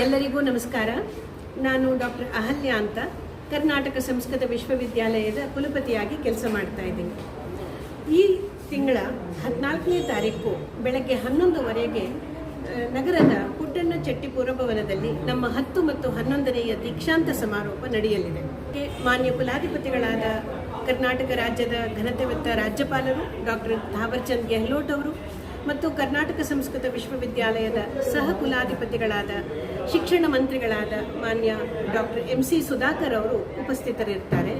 ಎಲ್ಲರಿಗೂ ನಮಸ್ಕಾರ. ನಾನು ಡಾಕ್ಟರ್ ಅಹಲ್ಯ ಅಂತ ಕರ್ನಾಟಕ ಸಂಸ್ಕೃತ ವಿಶ್ವವಿದ್ಯಾಲಯದ ಕುಲಪತಿಯಾಗಿ ಕೆಲಸ ಮಾಡ್ತಾ ಇದ್ದೀನಿ. ಈ ತಿಂಗಳ ಹದಿನಾಲ್ಕನೇ ತಾರೀಕು ಬೆಳಗ್ಗೆ ಹನ್ನೊಂದುವರೆಗೆ ನಗರದ ಪುಟ್ಟಣ್ಣ ಚಟ್ಟಿ ಪುರಭವನದಲ್ಲಿ ನಮ್ಮ ಹತ್ತು ಮತ್ತು ಹನ್ನೊಂದನೆಯ ದೀಕ್ಷಾಂತ ಸಮಾರೋಪ ನಡೆಯಲಿದೆ. ಮಾನ್ಯ ಕುಲಾಧಿಪತಿಗಳಾದ ಕರ್ನಾಟಕ ರಾಜ್ಯದ ಘನತೆವತ್ತ ರಾಜ್ಯಪಾಲರು ಡಾಕ್ಟರ್ ಥಾವರ್ಚಂದ್ ಗೆಹ್ಲೋಟ್ ಅವರು ಮತ್ತು ಕರ್ನಾಟಕ ಸಂಸ್ಕೃತ ವಿಶ್ವವಿದ್ಯಾಲಯದ ಸಹ ಕುಲಾಧಿಪತಿಗಳಾದ ಶಿಕ್ಷಣ ಮಂತ್ರಿಗಳಾದ ಮಾನ್ಯ ಡಾಕ್ಟರ್ ಎಂ ಸಿ ಸುಧಾಕರ್ ಅವರು ಉಪಸ್ಥಿತರಿರ್ತಾರೆ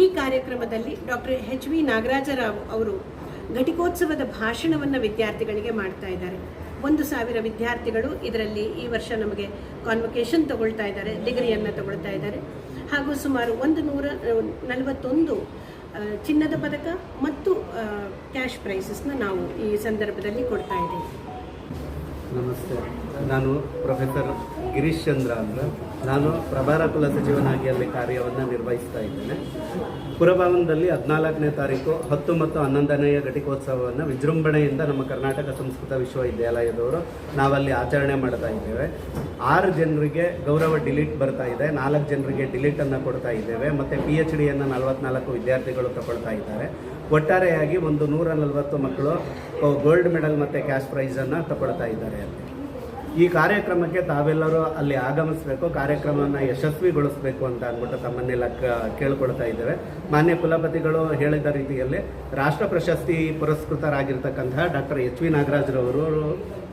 ಈ ಕಾರ್ಯಕ್ರಮದಲ್ಲಿ ಡಾಕ್ಟರ್ ಎಚ್ ವಿ ನಾಗರಾಜರಾವ್ ಅವರು ಘಟಿಕೋತ್ಸವದ ಭಾಷಣವನ್ನು ವಿದ್ಯಾರ್ಥಿಗಳಿಗೆ ಮಾಡ್ತಾ ಇದ್ದಾರೆ. ಒಂದು ಸಾವಿರ ವಿದ್ಯಾರ್ಥಿಗಳು ಇದರಲ್ಲಿ ಈ ವರ್ಷ ನಮಗೆ ಕಾನ್ವೊಕೇಶನ್ ತಗೊಳ್ತಾ ಇದ್ದಾರೆ, ಡಿಗ್ರಿಯನ್ನು ತಗೊಳ್ತಾ ಇದ್ದಾರೆ. ಹಾಗೂ ಸುಮಾರು ಒಂದು ನೂರ ನಲವತ್ತೊಂದು ಚಿನ್ನದ ಪದಕ ಮತ್ತು ಕ್ಯಾಶ್ ಪ್ರೈಸಸ್ನ ನಾವು ಈ ಸಂದರ್ಭದಲ್ಲಿ ಕೊಡ್ತಾ ಇದ್ದೀವಿ. ನಮಸ್ತೆ. ನಾನು ಪ್ರೊಫೆಸರ್ ಗಿರೀಶ್ ಚಂದ್ರ ಅಂತ. ನಾನು ಪ್ರಭಾರ ಕುಲ ಸಚಿವನಾಗಿ ಅಲ್ಲಿ ಕಾರ್ಯವನ್ನು ನಿರ್ವಹಿಸ್ತಾ ಇದ್ದೇನೆ. ಪುರಭವನದಲ್ಲಿ ಹದಿನಾಲ್ಕನೇ ತಾರೀಕು ಹತ್ತು ಮತ್ತು ಹನ್ನೊಂದನೆಯ ಘಟಿಕೋತ್ಸವವನ್ನು ವಿಜೃಂಭಣೆಯಿಂದ ನಮ್ಮ ಕರ್ನಾಟಕ ಸಂಸ್ಕೃತ ವಿಶ್ವವಿದ್ಯಾಲಯದವರು ನಾವಲ್ಲಿ ಆಚರಣೆ ಮಾಡ್ತಾ ಇದ್ದೇವೆ. ಆರು ಜನರಿಗೆ ಗೌರವ ಡಿಲೀಟ್ ಬರ್ತಾ ಇದೆ. ನಾಲ್ಕು ಜನರಿಗೆ ಡಿಲೀಟನ್ನು ಕೊಡ್ತಾ ಇದ್ದೇವೆ. ಮತ್ತು ಪಿ ಎಚ್ ಡಿಯನ್ನು ನಲವತ್ನಾಲ್ಕು ವಿದ್ಯಾರ್ಥಿಗಳು ತಗೊಳ್ತಾ ಇದ್ದಾರೆ. ಒಟ್ಟಾರೆಯಾಗಿ ಒಂದು ನೂರ ನಲವತ್ತು ಮಕ್ಕಳು ಗೋಲ್ಡ್ ಮೆಡಲ್ ಮತ್ತು ಕ್ಯಾಶ್ ಪ್ರೈಸನ್ನು ತಗೊಳ್ತಾ ಇದ್ದಾರೆ ಅಲ್ಲಿ. ಈ ಕಾರ್ಯಕ್ರಮಕ್ಕೆ ತಾವೆಲ್ಲರೂ ಅಲ್ಲಿ ಆಗಮಿಸಬೇಕು, ಕಾರ್ಯಕ್ರಮವನ್ನು ಯಶಸ್ವಿಗೊಳಿಸಬೇಕು ಅಂತ ಅಂದ್ಬಿಟ್ಟು ತಮ್ಮನ್ನೆಲ್ಲ ಕೇಳ್ಕೊಳ್ತಾ ಇದ್ದೇವೆ. ಮಾನ್ಯ ಕುಲಪತಿಗಳು ಹೇಳಿದ ರೀತಿಯಲ್ಲಿ ರಾಷ್ಟ್ರ ಪ್ರಶಸ್ತಿ ಪುರಸ್ಕೃತರಾಗಿರ್ತಕ್ಕಂತಹ ಡಾಕ್ಟರ್ ಎಚ್ ವಿ ನಾಗರಾಜ್ರವರು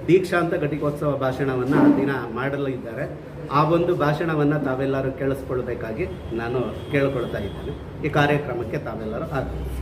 ದೀಕ್ಷಾಂತ ಘಟಿಕೋತ್ಸವ ಭಾಷಣವನ್ನು ಆ ದಿನ ಮಾಡಲಿದ್ದಾರೆ. ಆ ಒಂದು ಭಾಷಣವನ್ನು ತಾವೆಲ್ಲರೂ ಕೇಳಿಸ್ಕೊಳ್ಬೇಕಾಗಿ ನಾನು ಕೇಳ್ಕೊಳ್ತಾ ಇದ್ದೇನೆ. ಈ ಕಾರ್ಯಕ್ರಮಕ್ಕೆ ತಾವೆಲ್ಲರೂ ಆಗಮಿಸಿ.